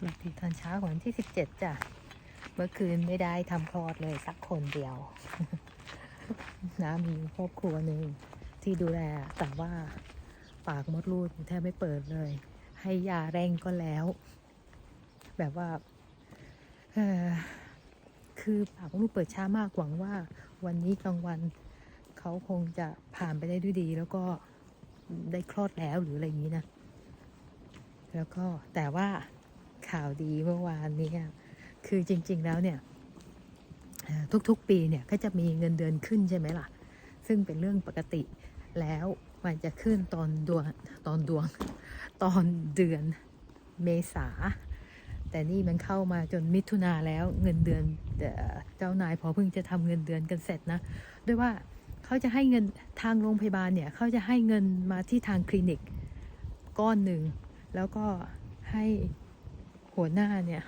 สวัสดีตอนเช้าของวันที่สิบเจ็ดจ้ะ เมื่อคืนไม่ได้ทำคลอดเลยสักคนเดียวนะมีครอบครัวหนึ่งที่ดูแลแต่ว่าปากมดลูกแทบไม่เปิดเลย ให้ยาแรงก็แล้ว แบบว่าคือปากมดลูกเปิดช้ามากหวังว่า วันนี้กลางวันเขาคงจะผ่านไปได้ด้วยดี แล้วก็ได้คลอดแล้วหรืออะไรอย่างนี้นะ แล้วก็แต่ว่า ข่าวดีเมื่อวานนี้คือจริง ๆ แล้วเนี่ยทุกๆปีเนี่ยก็จะมีเงินเดือนขึ้นใช่ไหมล่ะ ซึ่งเป็นเรื่องปกติแล้วมันจะขึ้นตอนดวงตอนดวงตอนเดือนเมษา แต่นี่มันเข้ามาจนมิถุนาแล้วเงินเดือนเจ้านายพอเพิ่งจะทำเงินเดือนกันเสร็จนะด้วยว่าเขาจะให้เงินทางโรงพยาบาลเนี่ยเขาจะให้เงินมาที่ทางคลินิกก้อนหนึ่งแล้วก็ให้ หัวหน้าเนี่ย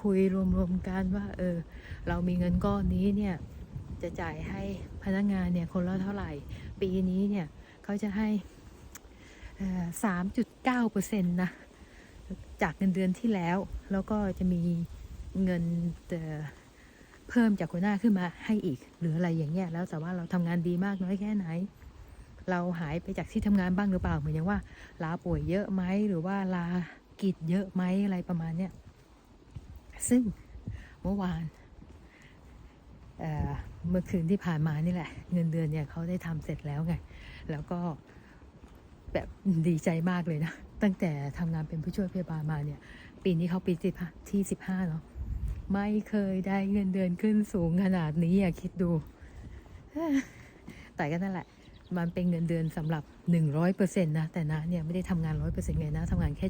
คุยรวมๆกันว่า เออ เรามีเงินก้อนนี้เนี่ย จะจ่ายให้พนักงานเนี่ยคนละเท่าไหร่ ปีนี้เนี่ยเขาจะให้สามจุดเก้าเปอร์เซ็นต์นะ จากเงินเดือนที่แล้ว แล้วก็จะมีเงินเอ่อเพิ่มจากหัวหน้าขึ้นมาให้อีก หรืออะไรอย่างเงี้ยแล้วแต่ว่าเราทำงานดีมากน้อยแค่ไหน เราหายไปจากที่ทำงานบ้างหรือเปล่าเหมือนอย่างว่าลาป่วยเยอะไหมหรือว่าลา กิจเยอะไหมอะไรประมาณเนี้ยซึ่งเมื่อวานเเมื่อคืนที่ผ่านมานี่แหละ เงินเดือนเนี่ยเขาได้ทำเสร็จแล้วไง แล้วก็แบบดีใจมากเลยนะ ตั้งแต่ทำงานเป็นผู้ช่วยพยาบาลมาเนี่ย ปีนี้เขาปีที่ที่สิบห้าเนาะไม่เคยได้เงินเดือนขึ้นสูงขนาดนี้อย่าคิดดู แต่ก็นั่นแหละ มันเป็นเงินเดือนสำหรับ 100%นะแต่นะเนี่ยไม่ได้ทำงาน 100%ไงนะทำงานแค่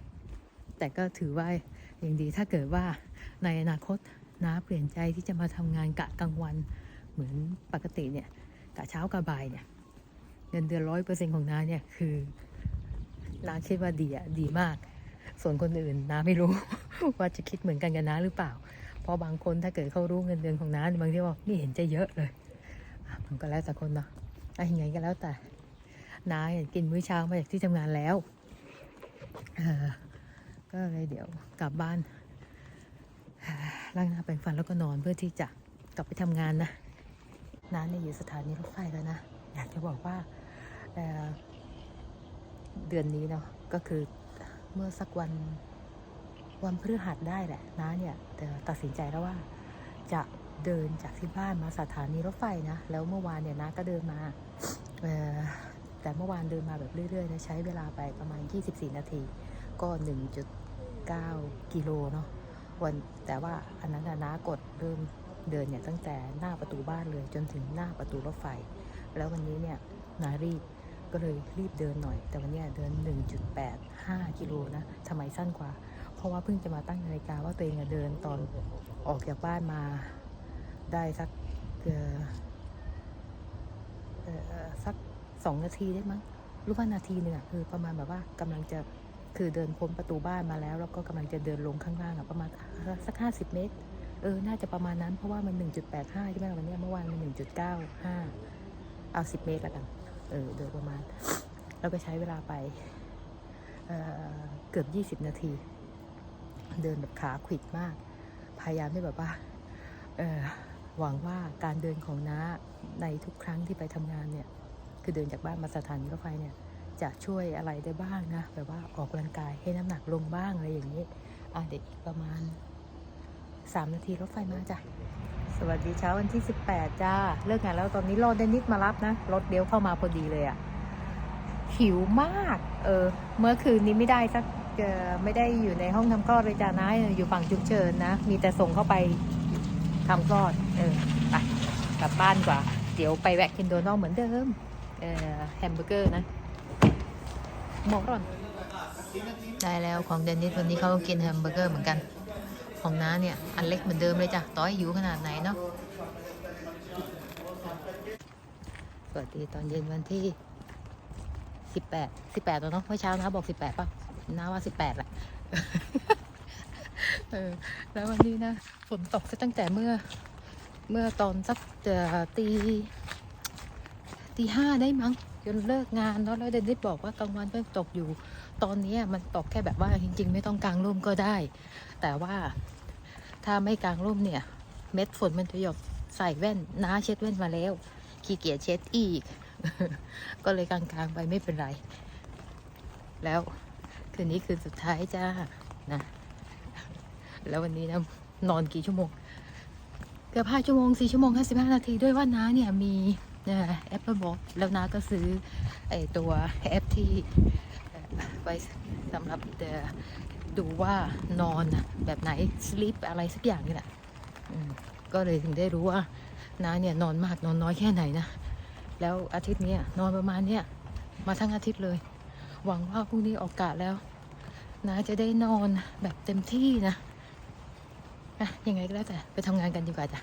72%แต่ก็ถือว่าอย่างดีถ้าเกิดว่าในอนาคตนะเปลี่ยนใจที่จะมาทำงานกะกลางวันเหมือนปกติเนี่ยกะเช้ากะบ่ายเนี่ยเงินเดือน100%ของน้าเนี่ยคือน้าคิดว่าดีอะดีมาก ส่วนคนอื่นน้าไม่รู้ ว่าจะคิดเหมือนกันกับน้าหรือเปล่า เพราะบางคนถ้าเกิดเขารู้เงินเดือนของน้าบางทีว่าไม่เห็นจะเยอะเลย มันก็แล้วแต่คนเนาะอะยังไงก็แล้วแต่น้ายกินมื้อเช้ามาจากที่ทำงานแล้วก็เลยเดี๋ยวกลับบ้านล้างหน้าแปรงฟันแล้วก็นอนเพื่อที่จะกลับไปทำงานนะน้าเนี่ยอยู่สถานีรถไฟแล้วนะ อยากจะบอกว่าเเดือนนี้เนาะก็คือเมื่อสักวันวันพฤหัสได้แหละน้าเนี่ยตัดสินใจแล้วว่าจะ เดินจากที่บ้านมาสถานีรถไฟนะ แล้วเมื่อวานเนี่ยนะก็เดินมาแต่เมื่อวานเดินมาแบบเรื่อยๆนะใช้เวลาไปประมาณ 24 นาที ก็ 1.9 กิโลเนาะวันแต่ว่าอันนั้นนะนะกดเริ่มเดินเนี่ยตั้งแต่หน้าประตูบ้านเลยจนถึงหน้าประตูรถไฟ แล้ววันนี้เนี่ยนารีบก็เลยรีบเดินหน่อย แต่วันนี้เดิน 1.85 กิโลนะทำไมสั้นกว่า เพราะว่าเพิ่งจะมาตั้งนาฬิกาว่าตัวเองเดินตอนออกจากบ้านมา ได้สักเออสักสองนาทีได้มั้งรู้ว่านาทีหนึ่งอะคือประมาณแบบว่ากำลังจะคือเดินพ้นประตูบ้านมาแล้ว แล้วก็กำลังจะเดินลงข้างล่างอะประมาณสักห้าสิบเมตร เออ น่าจะประมาณนั้นเพราะว่ามัน1.85ใช่ไหมวันเนี้ยเมื่อวานมัน1.95เก้าห้าเอา10เมตรละกัน เออโดยประมาณ แล้วก็ใช้เวลาไปเอ่อเกือบ20นาที เดินแบบขาขวิดมาก พยายามที่แบบว่า เออ หวังว่าการเดินของน้าในทุกครั้งที่ไปทำงานเนี่ย คือเดินจากบ้านมาสถานีรถไฟเนี่ย จะช่วยอะไรได้บ้างนะ แบบว่าออกกำลังกายให้น้ำหนักลงบ้างอะไรอย่างนี้ อะเด็กประมาณ 3 นาทีรถไฟมาจ้ะ สวัสดีเช้าวันที่ 18 จ้า เลิกงานแล้วตอนนี้รอเดนนิสมารับนะ รถเลี้ยวเข้ามาพอดีเลยอะ่ะ หิวมาก เออ เมื่อคืนนี้ไม่ได้สักไม่ได้อยู่ในห้องทำคลอดเลยจ้านะ อยู่ฝั่งจุกเชิญนะ มีแต่ส่งเข้าไป ทำคลอด เออ ไป กลับบ้านกว่า เดี๋ยวไปแวะกินโดนัลเหมือนเดิม เออ แฮมเบอร์เกอร์นะหมอกร่อน ได้แล้วของเดนนิสวันนี้เขากินแฮมเบอร์เกอร์เหมือนกัน ของน้าเนี่ย อันเล็กเหมือนเดิมเลยจ้ะต่อให้หิวขนาดไหนเนาะ สวัสดีตอนเย็นวันที่สิบแปดสิบแปดแล้วเนาะเมื่อเช้านะบอกสิบแปดป่ะน้าว่าสิบแปดแหละ เออแล้ววันนี้นะฝนตกซะตั้งแต่เมื่อ เมื่อตอนสักเออตีตีห้าได้มั้งจนเลิกงานแล้วแล้วเดนนิสบอกว่ากลางวันก็ตกอยู่ ตอนนี้มันตกแค่แบบว่าจริง ๆ ไม่ต้องกางร่มก็ได้ แต่ว่าถ้าไม่กางร่มเนี่ย เม็ดฝนมันจะหยดใส่แว่นน้าเช็ดแว่นมาแล้วขี้เกียจเช็ดอีก ก็เลยกลางๆไปไม่เป็นไร แล้วคืนนี้คืนสุดท้ายจ้านะ แล้ววันนี้นะนอนกี่ชั่วโมง เกือบห้าชั่วโมงสี่ชั่วโมงห้าสิบห้านาทีด้วยว่าน้าเนี่ยมีแอปเปิลบอทแล้วน้าก็ซื้อไอตัวแอปที่ไว้สำหรับเอ่อดูว่านอนแบบไหนสลิปอะไรสักอย่างนี่แหละก็เลยถึงได้รู้ว่าน้าเนี่ยนอนมากนอนน้อยแค่ไหนนะ แล้วอาทิตย์นี้นอนประมาณเนี้ยมาทั้งอาทิตย์เลย หวังว่าพรุ่งนี้ออกกาศแล้วน้าจะได้นอนแบบเต็มที่นะ อะยังไงก็แล้วแต่ไปทำงานกันดีกว่าจ้ะ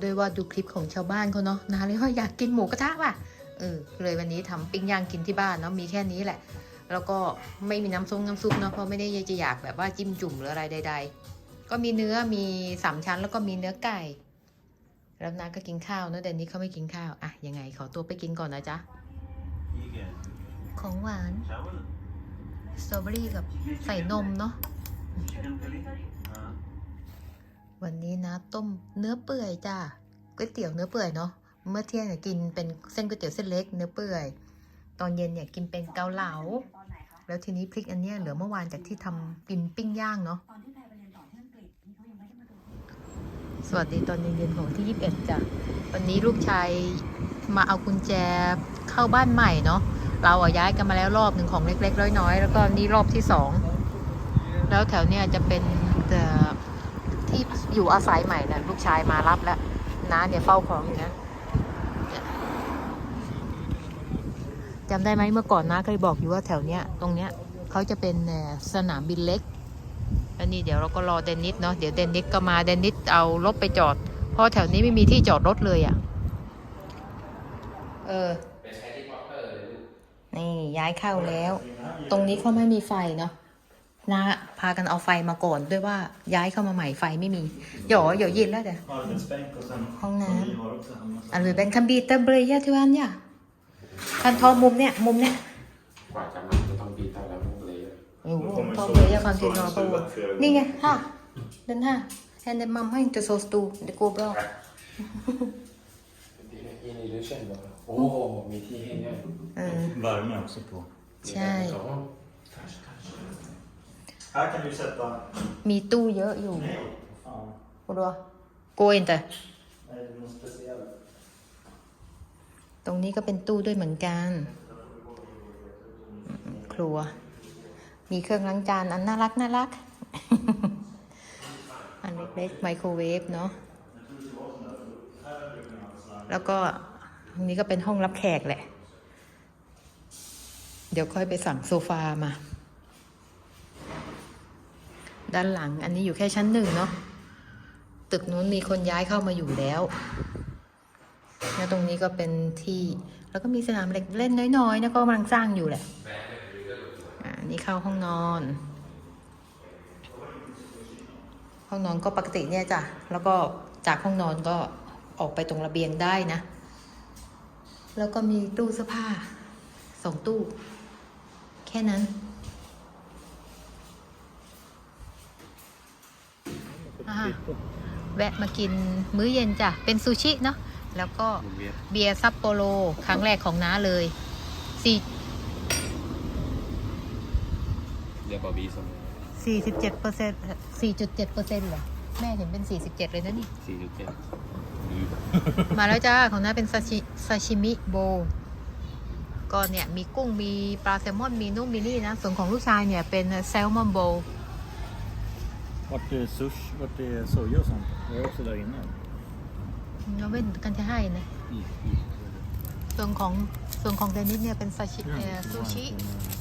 โดยว่าดูคลิปของชาวบ้านเขาเนาะนาเลยว่าอยากกินหมูกระทะว่ะเออเลยวันนี้ทำปิ้งย่างกินที่บ้านเนาะมีแค่นี้แหละ แล้วก็ไม่มีน้ำซุปน้ำซุปเนาะเพราะไม่ได้จะอยากแบบว่าจิ้มจุ่มหรืออะไรใด ๆ ก็มีเนื้อมีสามชั้นแล้วก็มีเนื้อไก่แล้วนาก็กินข้าวเนาะแต่นี้เขาไม่กินข้าวอะยังไงขอตัวไปกินก่อนนะจ๊ะของหวานสตรอเบอรี่กับใส่นมเนาะ วันนี้นะ ต้มเนื้อเปื่อยจ้าก๋วยเตี๋ยวเนื้อเปื่อยเนาะเมื่อเที่ยงเนี่ยกินเป็นเส้นก๋วยเตี๋ยวเส้นเล็กเนื้อเปื่อย ตอนเย็นเนี่ยกินเป็นเกาเหลา แล้วทีนี้พริกอันเนี้ยเหลือเมื่อวานจากที่ทำกินปิ้งย่างเนาะสวัสดีตอนเย็นๆของที่ 21จ้ะวันนี้ลูกชายมาเอากุญแจเข้าบ้านใหม่เนาะเราอะย้ายกันมาแล้วรอบหนึ่งของเล็กๆน้อยๆแล้วก็นี่รอบที่สองแล้วแถวเนี้ยจะเป็นเอ่อ ที่อยู่อาศัยใหม่นะลูกชายมารับแล้วน้าเนี่ยเฝ้าของอยู่นะจำได้ไหมเมื่อก่อนน้าเคยบอกอยู่ว่าแถวเนี้ยตรงเนี้ยเขาจะเป็นสนามบินเล็กอันนี้เดี๋ยวเราก็รอเดนนิสเนาะเดี๋ยวเดนนิสก็มาเดนนิสเอารถไปจอด เพราะแถวนี้ไม่มีที่จอดรถเลยอะ่ะ เออนี่ย้ายเข้าแล้ว ตรงนี้เขาไม่มีไฟเนาะ นะพากันเอาไฟมาก่อนด้วยว่าย้ายเข้ามาใหม่ไฟไม่มีหยอหยอยินแล้วเดี๋ยว Arbetsbänk och sen Har ni? har vi har också hemma. อันเป็นคันบีเตอร์เบรย์ที่วันเนี่ยคันทอมุมเนี่ยมุมเนี่ยกว่าจะมันจะต้องปีตาแล้วพวกเลยโอ้โหทอเบรย์คันที่นอปะนี่ไงฮะเดินฮะแทนเดมัมให้ตัวโซสตูเดโกบรอที่ให้อินดิชั่นบอกโอ้มีที่ให้ง่ายเออ Värme också på. ใช่ Här kan du sätta... มีตู้เยอะอยู่ Nej, fan. กูดูโกอินแต่ Nej, det är något speciellt. ตรงนี้ก็เป็นตู้ด้วยเหมือนกันอืมครัว มีเครื่องล้างจานอันน่ารักน่ารัก อันเล็กๆไมโครเวฟเนาะ แล้วก็อันนี้ก็เป็นห้องรับแขกแหละ เดี๋ยวค่อยไปสั่งโซฟามา ด้านหลัง อันนี้อยู่แค่ชั้นหนึ่งเนาะตึกนู้นมีคนย้ายเข้ามาอยู่แล้วแล้วตรงนี้ก็เป็นที่แล้วก็มีสนามเด็กเล่นน้อยๆนะก็กำลังสร้างอยู่แหละอ่านี่เข้าห้องนอน ห้องนอนก็ปกติเนี่ยจ้ะแล้วก็จากห้องนอนก็ออกไปตรงระเบียงได้นะ แล้วก็มีตู้เสื้อผ้าสองตู้ แค่นั้น แวะมากินมื้อเย็นจ้ะ เป็นซูชิเนาะแล้วก็มุนเวียนเบียร์ซัปโปโรครั้งแรกของน้าเลยสี่เรียกบอบีสมสี่สิบเจ็ดเปอร์เซ็นต์สี่จุดเจ็ดเปอร์เซ็นต์เหรอ แม่เห็นเป็นสี่สิบเจ็ดเลยนะนี่สี่จุดเจ็ดมาแล้วจ้า ของน้าเป็นซาชิซาชิมิโบก็เนี่ย มีกุ้งมีปลาแซลมอนมีนุ่มมีนี่นะ ส่วนของลูกชายเนี่ยเป็นแซลมอนโบ Vart är sush? Vart är soja och sånt? Det är också där inne. เราเว้นกันจะให้นะ I, i. ส่วนของส่วนของเดนิสเนี่ยเป็นซาชิเอ่อซูชิ Varmt,